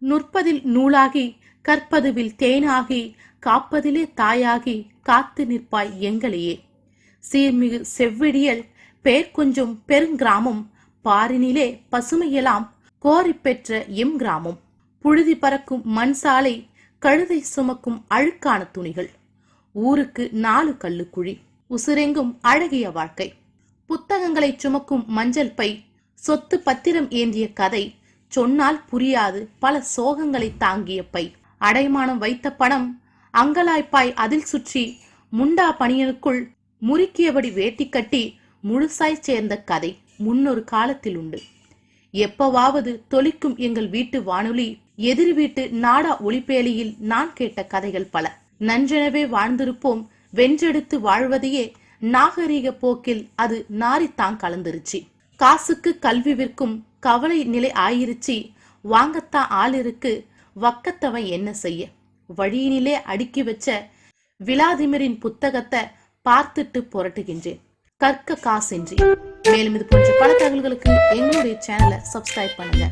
நுற்பதில் நூலாகி கற்பதுவில் தேனாகி காப்பதிலே தாயாகி காத்து நிற்பாய் எங்களையே. சீர்மிகு செவ்விடியல் பேர் கொஞ்சம் பெருங்கிராமம் பாரினிலே பசுமையெல்லாம் கோரி பெற்ற எம் கிராமம் புழுதி பறக்கும் மண் சாலை கழுதை சுமக்கும் அழுக்கான துணிகள். ஊருக்கு நாலு கல்லுக்குழி உசுரெங்கும் அழகிய வாழ்க்கை. புத்தகங்களை சுமக்கும் மஞ்சள் பை சொத்து பத்திரம் ஏந்திய கதை சொன்னால் புரியாது. பல சோகங்களை தாங்கிய பை. அடைமானம் வைத்த பணம் அங்கலாய்ப்பாய் அதில் சுற்றி முண்டா பணியனுக்குள் முறுக்கியபடி வேட்டி கட்டி முழுசாய் சேர்ந்த கதை முன்னொரு காலத்தில் உண்டு. எப்பவாவது தொலிக்கும் எங்கள் வீட்டு வானொலி எதிர் வீட்டு நாடா ஒளிப்பேலியில் நான் கேட்ட கதைகள் பல. நன்றெனவே வாழ்ந்திருப்போம். வென்றெடுத்து வாழ்வதையே நாகரீக போக்கில் அது நாரித்தான் கலந்துருச்சு. காசுக்கு கல்வி விற்கும் கவலை நிலை ஆயிருச்சு. வாங்கத்தான் ஆள் இருக்கு வக்கத்தவன் என்ன செய்ய? வழியினிலே அடுக்கி வச்ச விளாதிமிரின் புத்தகத்தை பார்த்துட்டு புரட்டுகின்றேன். கற்க காசின்றி. மேலும் இது போன்ற பல தகவல்களுக்கு எங்களுடைய சேனலை சப்ஸ்கிரைப் பண்ணுங்க.